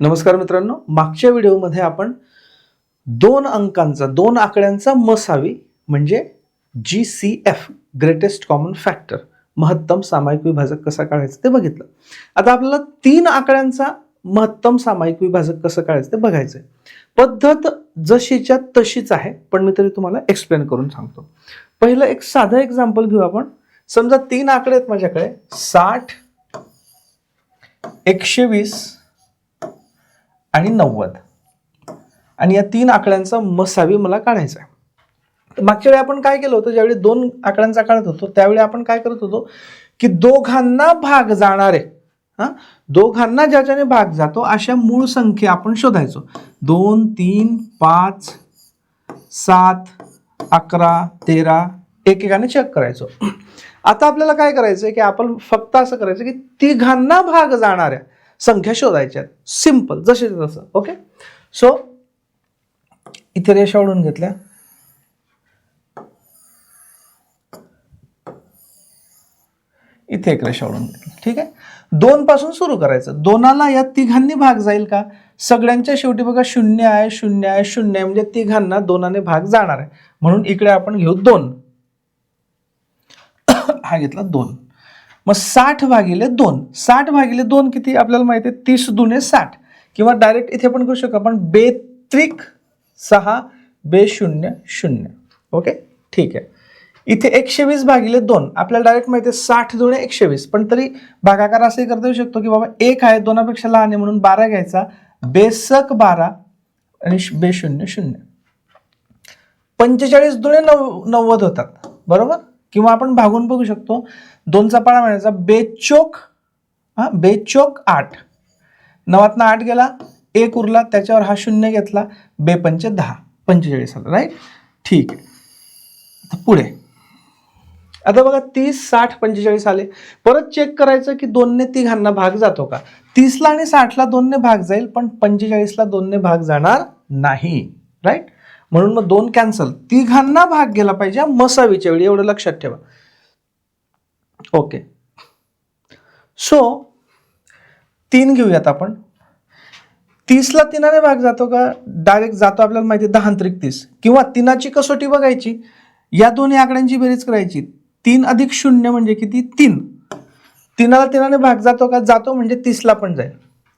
नमस्कार मित्रांनो मागच्या व्हिडिओमध्ये आपण दोन अंकांचा दोन आकड्यांचा मसावी म्हणजे G C F greatest common factor महत्तम सामायिक विभाजक कसा काढायचा ते बघितलं. आता आपल्याला तीन आकड्यांचा महत्तम सामायिक विभाजक कसं काढायचं ते बघायचं आहे पद्धत जशीच्या तशीच आहे पण मी तरी तुम्हाला एक्सप्लेन करून सांगतो. पहिलं एक साधं एक्झाम्पल घेऊ आपण. समजा तीन आकडे आहेत माझ्याकडे साठ एकशे वीस आणि नव्वद. आणि या तीन आकड्यांचा मसावी मला काढायचा आहे मागच्या वेळी आपण काय केलं होतं? ज्यावेळी दोन आकड्यांचा काढत होतो त्यावेळी आपण काय करत होतो? की दोघांना भाग जाणारे हा? दोघांना ज्याच्याने भाग जातो अशा मूळ संख्या आपण शोधायचो. दोन तीन पाच सात अकरा तेरा एकेकाने चेक करायचो. आता आपल्याला काय करायचं की आपण फक्त असं करायचं की तिघांना भाग जाणाऱ्या संख्या शोधायच्या सिंपल जसे तसं. ओके सो इथे रेषा ओढून घेतल्या. इथे एक रेषा ओढून घेतली. ठीक आहे? दोन पासून सुरू करायचं. दोनाला या तिघांनी भाग जाईल का? सगळ्यांच्या शेवटी बघा शून्य आहे शून्य आहे शून्य आहे. म्हणजे तिघांना दोनाने भाग जाणार आहे. म्हणून इकडे आपण घेऊ दोन. हा घेतला दोन. मग साठ भागिले दोन. साठ भागिले दोन किती आपल्याला माहिती आहे? तीस दुने साठ. किंवा डायरेक्ट इथे पण करू शकतो आपण. बेत्रिक सहा बे शून्य शून्य. ओके ठीक आहे. इथे एकशे वीस भागिले दोन. आपल्याला डायरेक्ट माहिती आहे साठ जुने एकशे वीस पण तरी भागाकार असंही करता येऊ शकतो की बाबा एक आहे दोनापेक्षा लहान आहे म्हणून बारा घ्यायचा. बेसक बारा आणि बे शून्य शून्य. पंचेचाळीस जुने नव नव्वद होतात. बरोबर? किंवा आपण भागून बघू शकतो दोनचा चपाळा म्हणायचा बेचोक हा बेचोक आठ. नवातनं आठ गेला एक उरला त्याच्यावर हा शून्य घेतला बेपंच दहा पंचेचाळीस आला राईट ठीक आहे. पुढे. आता बघा तीस साठ पंचेचाळीस आले. परत चेक करायचं की दोनने तिघांना भाग जातो का? तीसला आणि साठला दोनने भाग जाईल पण पंचेचाळीसला दोनने भाग जाणार नाही राईट म्हणून मग दोन कॅन्सल तिघांना भाग गेला पाहिजे मसावीच्या वेळी. एवढं लक्षात ठेवा. ओके सो तीन घेऊयात आपण. तीसला तिनाने भाग जातो का? डायरेक्ट जातो आपल्याला माहिती दहा अंतरिक तीस. किंवा तिनाची कसोटी बघायची या दोन्ही आकड्यांची बेरीज करायची. तीन अधिक शून्य म्हणजे किती? तीन. तिनाला तिनाने भाग जातो का? जातो म्हणजे तीसला पण जाईल.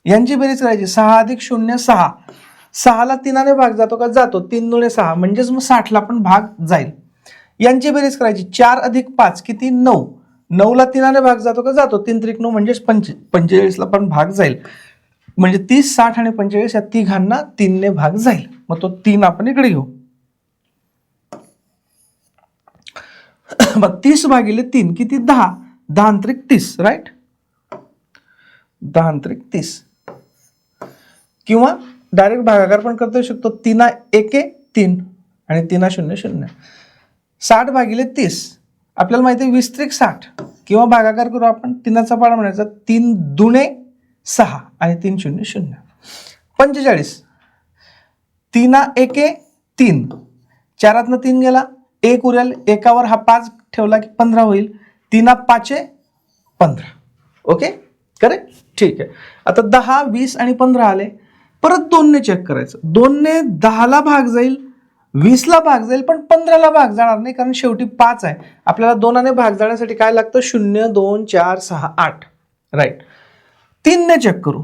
यांची बेरीज करायची सहा अधिक शून्य सहा. सहाला तिनाने भाग जातो का जातो. तीन दुणे सहा. म्हणजेच मग साठला पण भाग जाईल. यांची बेरीज करायची. चार अधिक पाच किती? नऊ. नऊला तिनाने भाग जातो का जातो. तीन त्रिक नऊ म्हणजेच पंचे पंचेचाळीसला पण भाग जाईल. म्हणजे तीस साठ आणि पंचेचाळीस या तिघांना तीनने भाग जाईल. मग तो तीन आपण इकडे घेऊ. मग तीस भागिले तीन किती? दहा. दहा अंतरिक तीस राईट दहा अंतरिक तीस. किंवा डायरेक्ट भागाकार पण करता येऊ शकतो. तिना एके तीन आणि तिना शून्य शून्य. साठ भागिले तीस. आपल्याला माहिती आहे वीस त्रिक साठ. किंवा भागाकार करू आपण तिनाचा पाडा म्हणायचा तीन दुणे सहा आणि तीन शून्य शून्य. पंचेचाळीस. तिना एके तीन. चारातनं तीन गेला एक उरेल एकावर हा पाच ठेवला की पंधरा होईल. तिना पाचे पंधरा. ओके? करेक्ट? ठीक आहे. आता दहा वीस आणि पंधरा आले. परत दोनने चेक करायचं. दोनने दहाला भाग जाईल वीसला भाग जाईल पण पंधराला भाग जाणार नाही कारण शेवटी पाच आहे. आपल्याला दोनाने भाग जाण्यासाठी काय लागतं? शून्य दोन चार सहा आठ. राईट तीनने चेक करू.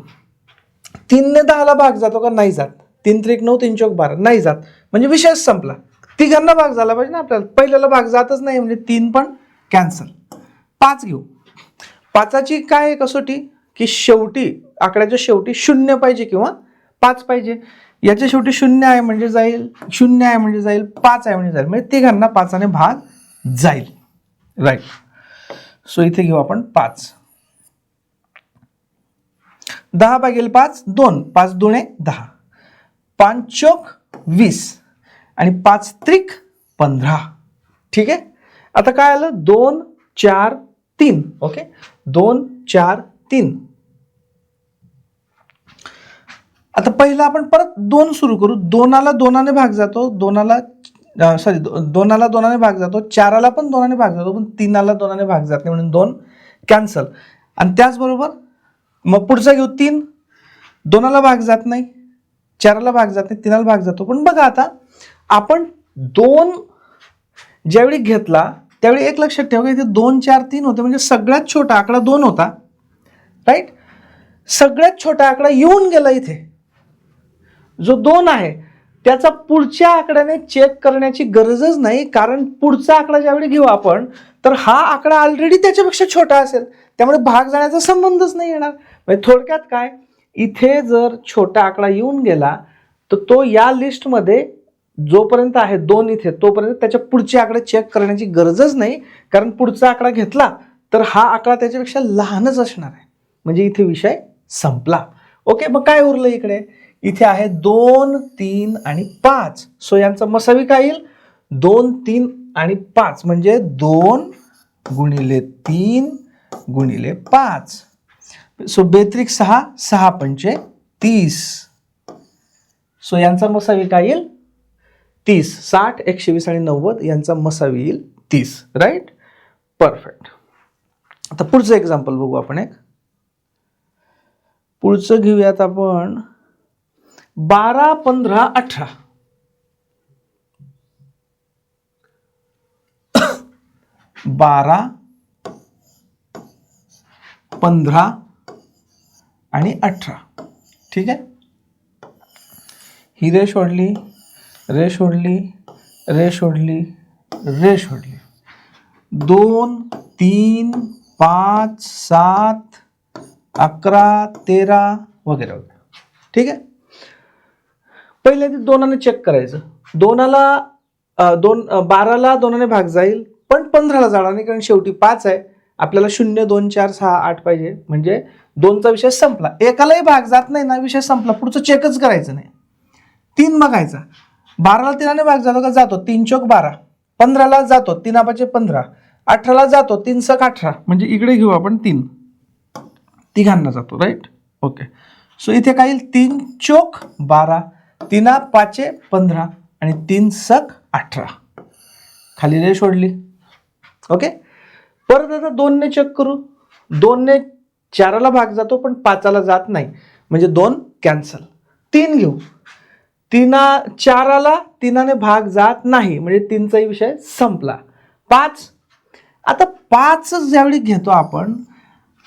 तीनने दहाला भाग जातो का? नाही जात. तीन त्रिक नऊ तीन चौक बारा. नाही जात. म्हणजे विषयच संपला. तिघांना भाग झाला पाहिजे ना आपल्याला. पहिल्याला भाग जातच नाही म्हणजे तीन पण कॅन्सल पाच घेऊ. पाचाची काय आहे कसोटी की शेवटी आकड्याच्या शेवटी शून्य पाहिजे किंवा पाच पाहिजे. याच्या शेवटी शून्य आहे म्हणजे जाईल शून्य आहे म्हणजे जाईल पाच आहे म्हणजे जाईल. म्हणजे तिघांना पाचाने भाग जाईल. राईट सो इथे घेऊ आपण पाच. दहा भागेल पाच दोन. पाच दुणे दहा. पाच चोक वीस. आणि पाच त्रिक पंधरा. ठीक आहे? आता काय आलं? दोन चार तीन. ओके दोन चार तीन. आता पहिलं आपण परत दोन सुरू करू. दोनाला दोनाने भाग जातो दोनाला सॉरी दोनाला दोनाने भाग जातो चाराला पण दोनाने भाग जातो पण तीनाला दोनाने भाग जात नाही म्हणून दोन कॅन्सल आणि त्याचबरोबर मग पुढचा घेऊ तीन. दोनाला भाग जात नाही चाराला भाग जात नाही तीनाला भाग जातो. पण बघा आता आपण दोन ज्यावेळी घेतला त्यावेळी एक लक्षात ठेवा इथे दोन चार तीन होते म्हणजे सगळ्यात छोटा आकडा दोन होता. राईट सगळ्यात छोटा आकडा येऊन गेला इथे. जो दोन आहे त्याचा पुढच्या आकड्याने चेक करण्याची गरजच नाही कारण पुढचा आकडा ज्यावेळी घेऊ आपण तर हा आकडा ऑलरेडी त्याच्यापेक्षा छोटा असेल. त्यामुळे भाग जाण्याचा संबंधच नाही येणार. म्हणजे थोडक्यात काय? इथे जर छोटा आकडा येऊन गेला तर तो या लिस्टमध्ये जोपर्यंत आहे दोन इथे तोपर्यंत त्याच्या पुढचे आकडे चेक करण्याची गरजच नाही. कारण पुढचा आकडा घेतला तर हा आकडा त्याच्यापेक्षा लहानच असणार आहे. म्हणजे इथे विषय संपला. ओके मग काय उरलं इकडे? इथे आहे दोन तीन आणि पाच. सो यांचा मसावी काय येईल? दोन तीन आणि पाच. म्हणजे दोन गुणिले तीन गुणिले पाच. सो बेत्रिक सहा सहा पंचे तीस. सो यांचा मसावी काय येईल? तीस. साठ एकशे वीस आणि नव्वद यांचा मसावी येईल तीस. राईट परफेक्ट आता पुढचं एक्झाम्पल बघू आपण एक. पुढचं घेऊयात आपण. बारा पंधरा अठरा. बारा पंधरा आणि अठरा. ठीक आहे? ही रेष ओढली रेष ओढली रेष ओढली रेष ओढली दोन तीन पाच सात अकरा तेरा वगैरे वगैरे. ठीक आहे? पहिल्यांदा दोनाने चेक करायचं. दोनाला दोन बाराला दोनाने भाग जाईल पण पंधराला जाणार नाही कारण शेवटी पाच आहे. आपल्याला शून्य दोन चार सहा आठ पाहिजे. म्हणजे दोनचा विषय संपला. एकालाही भाग जात नाही ना विषय संपला. पुढचं चेकच करायचं नाही. तीन बघायचा. बाराला तीनाने भाग जातो का जातो. तीन चौक बारा. पंधराला जातो. तीन आपाचे पंधरा. अठराला जातो. तीन सक अठरा. म्हणजे इकडे घेऊ आपण तीन. तिघांना जातो. राईट ओके सो इथे काय येईल? तीन चोक बारा. तिना पाचे पंधरा आणि तीन सक अठरा. खाली रे सोडली ओके? परत आता दोनने चेक करू. दोनने चाराला भाग जातो पण पाचाला जात नाही. म्हणजे दोन कॅन्सल तीन घेऊ. तिना चाराला तिनाने भाग जात नाही. म्हणजे तीनचाही विषय संपला. पाच. आता पाच ज्यावेळी घेतो आपण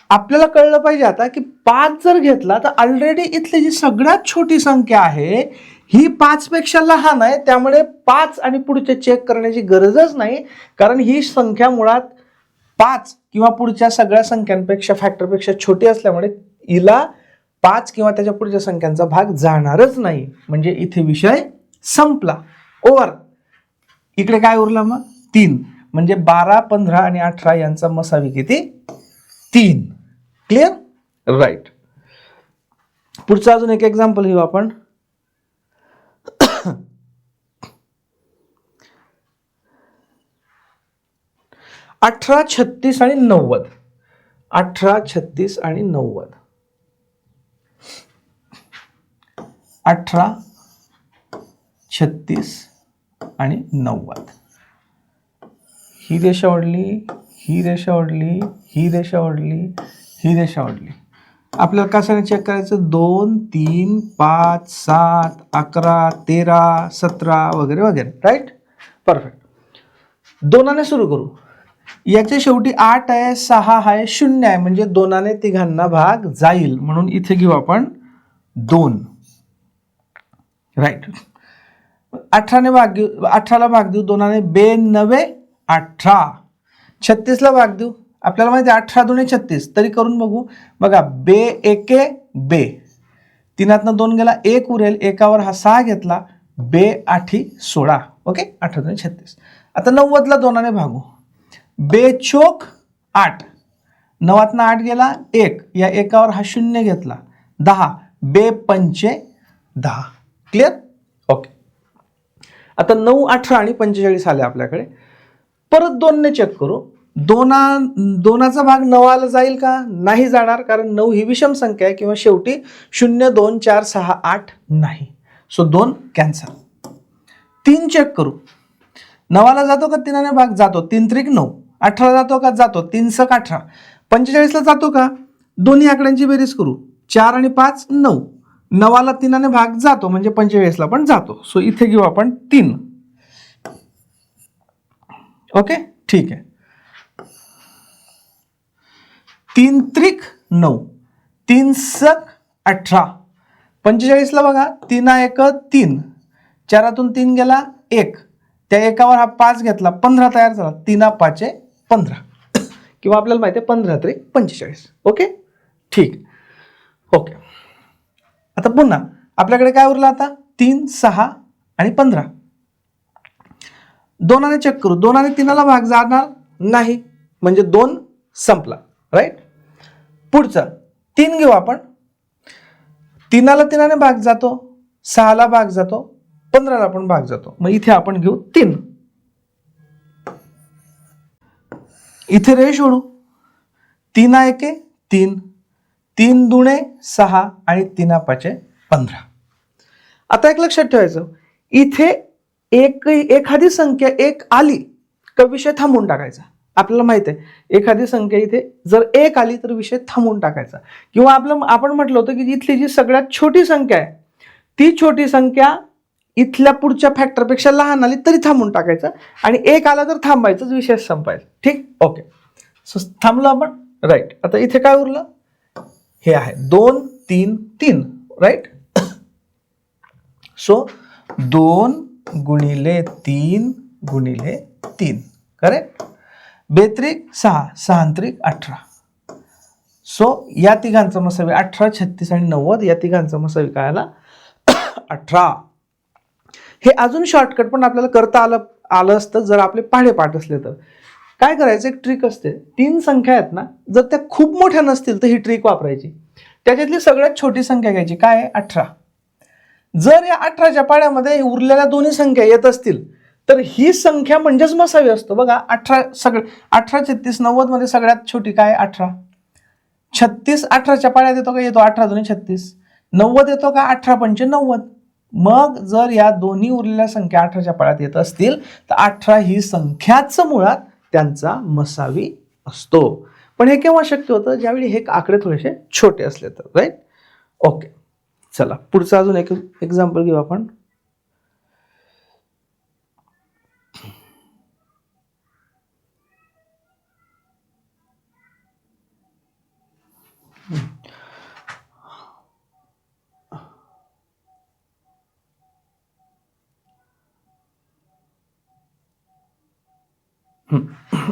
आपल्याला कळलं पाहिजे आता की पाच जर घेतला तर ऑलरेडी इथली जी सगळ्यात छोटी संख्या आहे ही पाचपेक्षा लहान आहे. त्यामुळे पाच आणि पुढचे चेक करण्याची गरजच नाही. कारण ही संख्या मुळात पाच किंवा पुढच्या सगळ्या संख्यांपेक्षा फॅक्टरपेक्षा छोटी असल्यामुळे हिला पाच किंवा त्याच्या पुढच्या संख्यांचा भाग जाणारच नाही. म्हणजे इथे विषय संपला. ओवर इकडे काय उरलं मग? तीन. म्हणजे बारा पंधरा आणि अठरा यांचा मसावी किती? तीन. क्लिअर राईट पुढचं अजून एक एक्झाम्पल घेऊ आपण. अठरा छत्तीस आणि नव्वद. अठरा छत्तीस आणि नव्वद. अठरा छत्तीस आणि नव्वद. ही रेषा ओढली ही रेषा ओढली ही रेषा ओढली ही रेषा ओढली आपल्याला कशाने चेक करायचं? दोन तीन पाच सात अकरा तेरा सतरा वगैरे वगैरे. राईट परफेक्ट दोनाने सुरू करू. याच्या शेवटी आठ आहे सहा आहे शून्य आहे. म्हणजे दोनाने तिघांना भाग जाईल. म्हणून इथे घेऊ आपण दोन. राईट अठराने भाग घेऊ अठराला भाग देऊ दोनाने बे नवे अठरा. छत्तीसला भाग देऊ. आपल्याला माहिती आहे अठरा दोन्ही छत्तीस. तरी करून बघू. बघा बे एके बे. तिनातनं दोन गेला एक उरेल. एकावर हा सहा घेतला. बे आठी सोळा. ओके? अठरा दोन छत्तीस. आता नव्वदला दोनाने भागू. बे चोक आठ. नवातनं आठ गेला एक. या एकावर हा शून्य घेतला. दहा. बे पंचे दहा. Clear okay. आता नऊ अठरा आणि पंचेचाळीस आले आपल्याकडे. परत दोनने चेक करू. दोना दोनाचा भाग नवाला जाईल का? नाही जाणार कारण नऊ ही विषम संख्या आहे किंवा शेवटी शून्य दोन चार सहा आठ नाही. सो दोन कॅन्सल तीन चेक करू. नवाला जातो का तीनाने भाग? जातो. तीन त्रिक नऊ. अठरा जातो का? जातो. तीन सक अठरा. पंचेचाळीसला जातो का? दोन्ही आकड्यांची बेरीज करू. चार आणि पाच नऊ. नवाला तीनाने भाग जातो म्हणजे पंचेचाळीसला पण जातो. सो इथे घेऊ आपण तीन. ओके ठीक आहे. तीन त्रिक नऊ. तीन सक अठरा. पंचेचाळीसला बघा तीना एक तीन. चारातून तीन गेला एक. त्या एकावर हा पाच घेतला पंधरा तयार झाला. तीना पाचे पंधरा. किंवा आपल्याला माहिती आहे पंधरा त्रिक पंचेचाळीस. ओके? ठीक. ओके. आता पुन्हा आपल्याकडे काय उरलं आता? तीन सहा आणि पंधरा. दोनाने चेक करू. दोनाने तीनाला भाग जाणार नाही. म्हणजे दोन संपला. राईट पुढचं तीन घेऊ आपण. तीनाला तीनाने भाग जातो सहाला भाग जातो पंधराला पण भाग जातो. मग इथे आपण घेऊ तीन. इथे रेष ओढू तीना एके तीन. तीन दुणे सहा आणि तीना पाचे पंधरा. आता एक लक्षात ठेवायचं. इथे एक एखादी संख्या एक आली का विषय टाकायचा? आपल्याला माहीत आहे एखादी संख्या इथे जर एक आली तर विषय थांबवून टाकायचा. किंवा आपलं आपण म्हटलं होतं की इथली जी सगळ्यात छोटी संख्या आहे ती छोटी संख्या इथल्या पुढच्या फॅक्टरपेक्षा लहान आली तरी थांबून टाकायचं. आणि एक आला तर थांबायचंच विषय संपायचा. ठीक? ओके सो थांबलो आपण. राईट आता इथे काय उरलं? हे आहे. दोन तीन तीन. राईट सो दोन गुणिले तीन गुणिले तीन. करेक्ट बेत्रिक सहा सहांत्रिक अठरा. सो या तिघांचा मसावी अठरा छत्तीस आणि नव्वद या तिघांचा मसावी काय आला? अठरा. हे अजून शॉर्टकट पण आपल्याला करता आलं आलं असतं जर आपले पाढे पाठ असले तर. काय करायचं? एक ट्रिक असते. तीन संख्या आहेत ना जर त्या खूप मोठ्या नसतील तर ही ट्रिक वापरायची. त्याच्यातली सगळ्यात छोटी संख्या घ्यायची. काय आहे? अठरा. जर या अठराच्या पाड्यामध्ये उरलेल्या दोन्ही संख्या येत असतील तर ही संख्या म्हणजेच मसावी असतो. बघा अठरा सगळं अठरा छत्तीस नव्वदमध्ये सगळ्यात छोटी काय? अठरा. छत्तीस अठराच्या पाड्यात येतो का? येतो अठरा दोन्ही छत्तीस. नव्वद येतो का? अठरा पंचे नव्वद. मग जर या दोन्ही उरलेल्या संख्या अठराच्या पाळ्यात येत असतील तर अठरा ही संख्याच मुळात त्यांचा मसावी असतो. पण हे केव्हा शक्य होतं? ज्यावेळी हे आकडे थोडेसे छोटे असले तर राईट ओके चला पुढचं अजून एक एक्झाम्पल घेऊ आपण.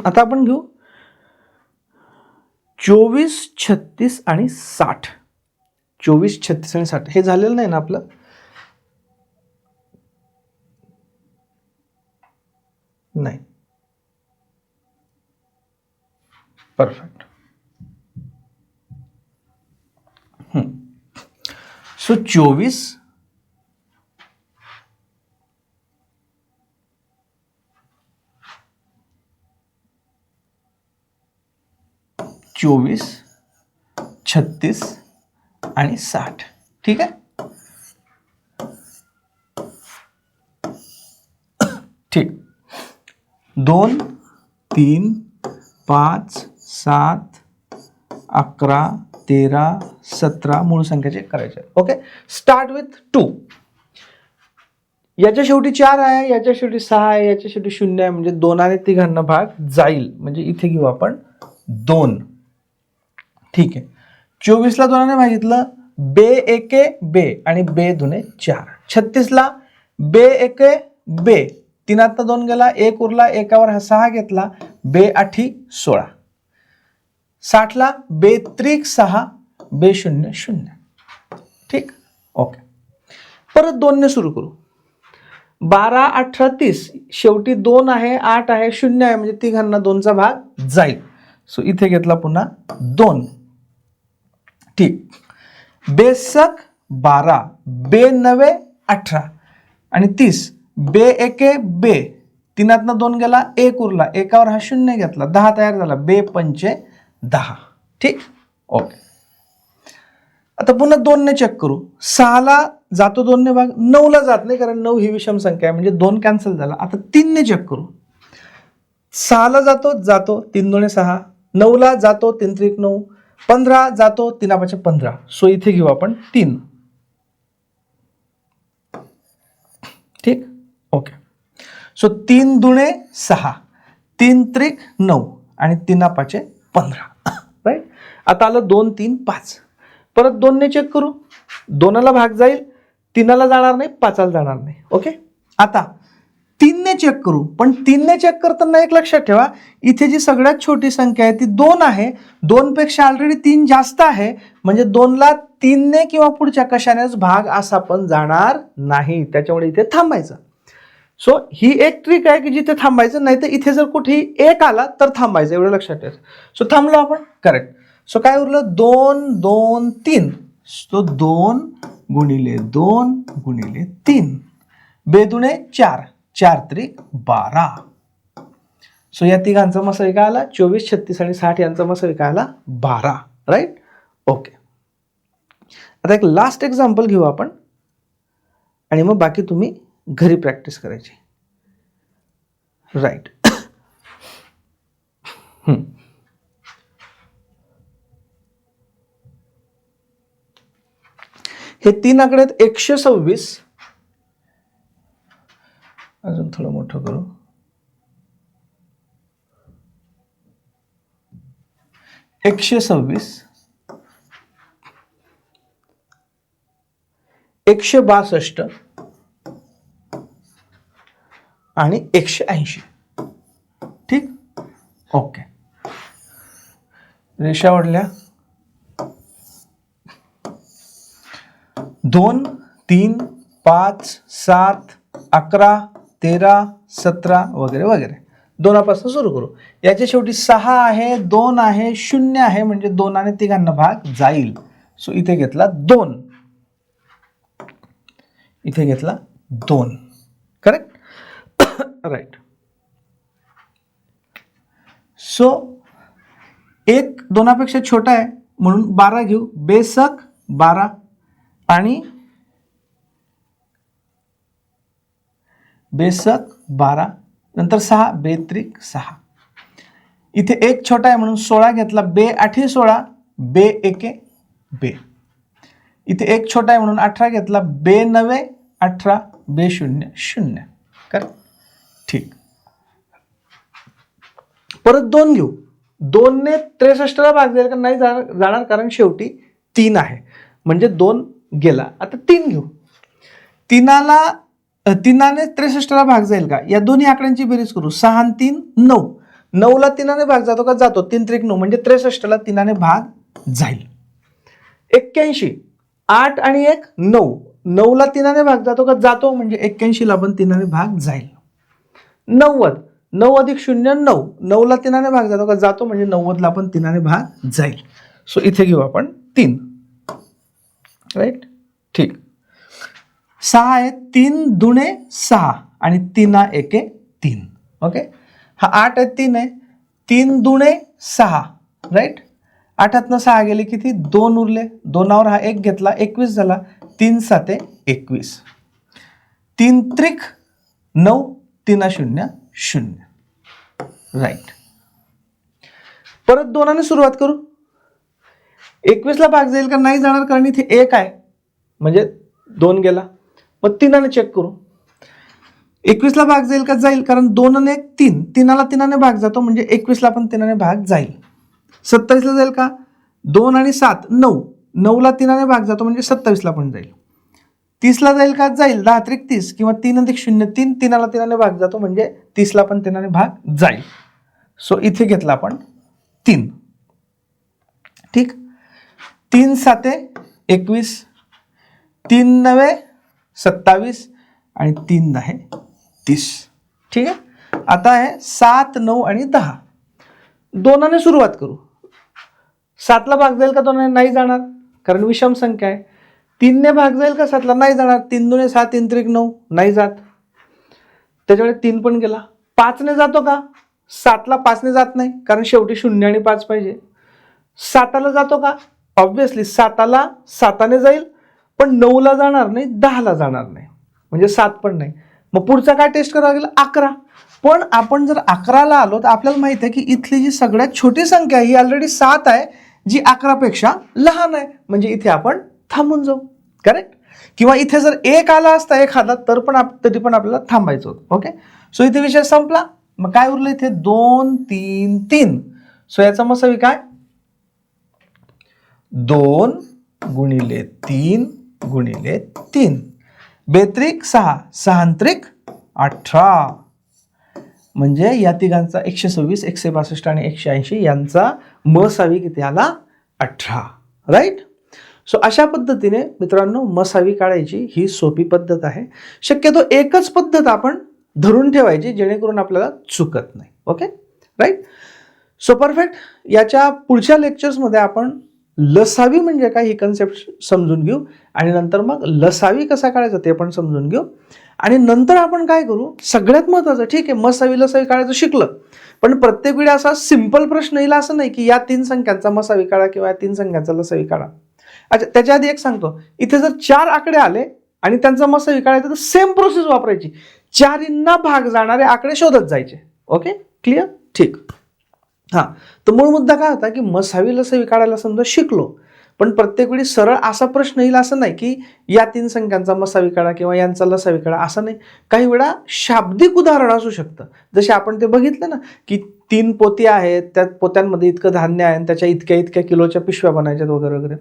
आता आपण घेऊ. चोवीस छत्तीस आणि साठ. चोवीस छत्तीस आणि साठ. हे झालेलं नाही ना आपलं? नाही. परफेक्ट सो चौबीस चोवीस छत्तीस साठ. ठीक आहे? ठीक. दोन तीन पाच सात अकरा तेरा सतरा मूळ संख्याचे करायचे. ओके स्टार्ट विथ टू याच्या शेवटी चार आहे याच्या शेवटी सहा आहे याच्या शेवटी शून्य आहे म्हणजे दोनाने तिघांना भाग जाईल. म्हणजे इथे घेऊ आपण दोन. ठीक आहे. चोवीसला दोनाने मागितलं बे एके बे आणि बे दुने चार. छत्तीसला बे एके बे. तीनात दोन गेला एक उरला एकावर हा सहा घेतला बे आठी सोळा. साठला बे त्रिक सहा बे शून्य. शून्य ठीक? ओके. परत दोनने सुरू करू. बारा अठरा तीस. शेवटी दोन आहे आठ आहे शून्य आहे म्हणजे तिघांना दोनचा भाग जाईल. सो इथे घेतला पुन्हा दोन. ठीक. बेसक बारा बे नवे अठरा. आणि तीस. बे एके बे. तीनातनं दोन गेला एक उरला. एकावर हा शून्य घेतला. दहा तयार झाला. बे पंचे दहा. ठीक? ओके आता पुन्हा दोनने चेक करू. सहाला जातो दोनने भाग नऊला जात नाही कारण नऊ ही विषम संख्या आहे. म्हणजे दोन कॅन्सल झाला. आता तीनने चेक करू. सहाला जातो जातो तीन दोने सहा. नऊला जातो तीन त्रिक नऊ. पंधरा जातो तीनापाचे पंधरा. सो इथे घेऊ आपण तीन. ठीक? ओके सो तीन दुणे सहा. तीन त्रिक नऊ. आणि तीनापाचे पंधरा. राईट आता आलं दोन तीन पाच. परत दोनने चेक करू. दोनाला भाग जाईल तीनाला जाणार नाही पाचाला जाणार नाही. ओके आता तीनने चेक करू. पण तीनने चेक करताना एक लक्षात ठेवा इथे जी सगळ्यात छोटी संख्या आहे ती दोन आहे. दोनपेक्षा ऑलरेडी तीन जास्त आहे. म्हणजे दोनला तीनने किंवा पुढच्या कशानेच भाग असा पण जाणार नाही. त्याच्यामुळे इथे थांबायचं. सो ही एक ट्रिक आहे की जिथे थांबायचं नाही तर इथे जर कुठेही एक आला तर थांबायचं एवढं लक्षात ठेवायचं सो थांबलो आपण? करेक्ट सो काय उरलं? दोन दोन तीन. सो दोन गुणिले दोन गुणिले तीन. बेदुणे चार. चार त्रिक बारा. सो या तिघांचा मसावी काय आला? चोवीस छत्तीस आणि साठ यांचा मसावी काय आला? बारा. राईट ओके आता एक लास्ट एक्झाम्पल घेऊ आपण. आणि मग बाकी तुम्ही घरी प्रॅक्टिस करायची. राईट हे तीन आकडे आहेत एकशे सव्वीस. अजून थोडं मोठं करू. एकशे सव्वीस. एकशे बासष्ट. आणि एकशे ऐंशी. ठीक? ओके. रेषा ओढल्या. दोन तीन पाच सात अकरा तेरा सतरा वगैरे वगैरे. दोनापासून सुरू करू. याच्या शेवटी सहा आहे दोन आहे शून्य आहे म्हणजे दोन आणि तिघांना भाग जाईल. सो इथे घेतला दोन. इथे घेतला दोन. राईट. सो एक दोनापेक्षा छोटा आहे म्हणून बारा घेऊ. बेसक बारा. आणि बेसक बारा. नंतर सहा बेत्रिक सहा. इथे एक छोटा आहे म्हणून सोळा घेतला. बे आठी सोळा बे एके बे. इथे एक छोटा आहे म्हणून अठरा घेतला. बे नवे अठरा बे शून्य शून्य. कर ठीक. परत दोन घेऊ. दोनने त्रेसष्टला भाग जाईल का नाही जाणार जाणार? कारण शेवटी तीन आहे. म्हणजे दोन गेला. आता तीन घेऊ. तीनाला तीनाने त्रेसष्टला भाग जाईल का? या दोन्ही आकड्यांची बेरीज करू. सहा आणि तीन नऊ. नऊला तीनाने भाग जातो का? जातो. तीन त्रिक नऊ. म्हणजे त्रेसष्टला तीनाने भाग जाईल. एक्क्याऐंशी. आठ आणि एक नऊ. नऊला तीनाने भाग जातो का? जातो. म्हणजे एक्क्याऐंशीला पण तीनाने भाग जाईल. नव्वद. नऊ अधिक शून्य नऊ. नऊला तीनाने भाग जातो का जातो म्हणजे नव्वदला पण तीनाने भाग जाईल. सो इथे घेऊ आपण तीन. राईट ठीक. सहा आहे तीन दुणे सहा आणि तीना एके तीन. ओके हा आठ आहे तीन आहे. तीन दुणे सहा. राईट आठातनं सहा गेले किती? दोन उरले. दोनावर हा एक घेतला. एकवीस झाला. तीन साते एकवीस. तीन त्रिक नऊ तीन शून्य शून्य. राईट परत दोनाने सुरुवात करू. एकवीसला भाग जाईल का नाही जाणार? कारण इथे एक आहे. म्हणजे दोन गेला. मग तीनाने चेक करू. एकवीसला भाग जाईल का जाईल? कारण दोन आणि एक तीन. तीनाला तीनाने भाग जातो. म्हणजे एकवीसला पण तीनाने भाग जाईल. सत्तावीसला जाईल का? दोन आणि सात नऊ. नऊला तीनाने भाग जातो. म्हणजे सत्तावीसला पण जाईल. तीसला जाईल का? जाईल. दहा त्रिक तीस किंवा तीन अधिक शून्य तीन तीनाला तीनाने भाग जातो. म्हणजे तीसला पण तीनाने भाग जाईल. सो इथे घेतला आपण तीन. ठीक? तीन साते एकवीस तीन नवे सत्तावीस आणि तीन दहे तीस. ठीक आहे? आता आहे सात नऊ आणि दहा. दोनाने सुरुवात करू. सातला भाग जाईल का? दोनाने नाही जाणार. कारण विषम संख्या आहे. तीनने भाग जाईल का सातला? नाही जाणार. तीन दोन्ही सात तीन त्रिक नऊ. नाही जात. त्याच्यामुळे तीन पण गेला. पाचने जातो का? सातला पाचने जात नाही. कारण शेवटी शून्य आणि पाच पाहिजे. साताला जातो का? ऑब्विसली साताला साताने जाईल पण नऊला जाणार नाही दहाला जाणार नाही. म्हणजे सात पण नाही. मग पुढचा काय टेस्ट करावा लागेल? अकरा. पण आपण जर अकराला आलो तर आपल्याला माहीत आहे की इथली जी सगळ्यात छोटी संख्या आहे ही ऑलरेडी सात आहे जी अकरापेक्षा लहान आहे. म्हणजे इथे आपण थांबून जाऊ. करेक्ट किंवा इथे जर एक आला असता एखादा तर पण आप तरी पण आपल्याला थांबायचं होतं. ओके सो इथे विषय संपला. मग काय उरलं इथे? दोन तीन तीन. सो याचा मसावी काय? दोन गुणिले तीन गुणिले तीन. बेत्रिक सहा. सहांत्रिक अठरा. म्हणजे या तिघांचा एकशे सव्वीस एकशे बासष्ट आणि एकशे ऐंशी यांचा मसावी किती आला? अठरा. राईट सो अशा पद्धतीने मित्रांनो मसावी काढायची ही सोपी पद्धत आहे. शक्यतो एकच पद्धत आपण धरून ठेवायची जेणेकरून आपल्याला चुकत नाही. ओके राईट सो परफेक्ट याच्या पुढच्या लेक्चर्समध्ये आपण लसावी म्हणजे काय ही कन्सेप्ट समजून घेऊ. आणि नंतर मग लसावी कसा काढायचा ते पण समजून घेऊ. आणि नंतर आपण काय करू सगळ्यात महत्त्वाचं ठीक आहे मसावी लसावी काढायचं शिकलं. पण प्रत्येक वेळी असा सिंपल प्रश्न येईल असं नाही की या तीन संख्यांचा मसावी काढा किंवा या तीन संख्यांचा लसावी काढा. अच्छा त्याच्या आधी एक सांगतो. इथे जर चार आकडे आले आणि त्यांचा मस्त काढायचा तर सेम प्रोसेस वापरायची. चारींना भाग जाणारे आकडे शोधत जायचे. ओके क्लिअर ठीक. हां. तर मूळ मुद्दा काय होता की मसावी लसावी काढायला समजा शिकलो. पण प्रत्येक वेळी सरळ असा प्रश्न येईल असं नाही की या तीन संख्यांचा मसावी काढा किंवा यांचा लसावी काढा असं नाही. काही वेळा शाब्दिक उदाहरण असू शकतं. जसे आपण ते बघितलं ना की तीन पोती आहेत त्या पोत्यांमध्ये इतकं धान्य आहे आणि त्याच्या इतक्या इतक्या किलोच्या पिशव्या बनायच्यात वगैरे वगैरे.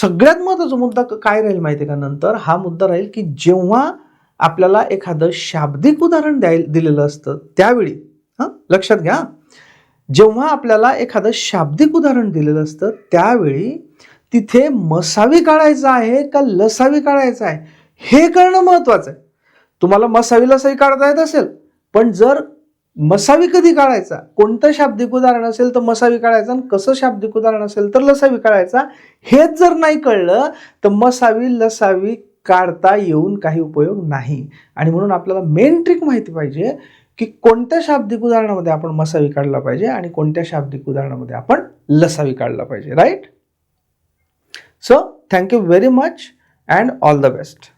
सगळ्यात महत्त्वाचा मुद्दा काय राहील माहिती आहे का नंतर? हा मुद्दा राहील की जेव्हा आपल्याला एखादं शाब्दिक उदाहरण द्याय दिलेलं असतं त्यावेळी हां लक्षात घ्या जेव्हा आपल्याला एखादं शाब्दिक उदाहरण दिलेलं असतं त्यावेळी तिथे मसावी काढायचं आहे का लसावी काढायचं आहे? हे कळणं महत्त्वाचं आहे. तुम्हाला मसावी लसावी काढता येत असेल पण जर मसावी कधी काढायचा? कोणतं शाब्दिक उदाहरण असेल तर मसावी काढायचा आणि कसं शाब्दिक उदाहरण असेल तर लसावी काढायचा? हेच जर नाही कळलं तर मसावी लसावी काढता येऊन काही उपयोग नाही. आणि म्हणून आपल्याला मेन ट्रिक माहिती पाहिजे की कोणत्या शाब्दिक उदाहरणामध्ये आपण मसावी काढला पाहिजे आणि कोणत्या शाब्दिक उदाहरणामध्ये आपण लसावी काढला पाहिजे right so thank you very much and all the best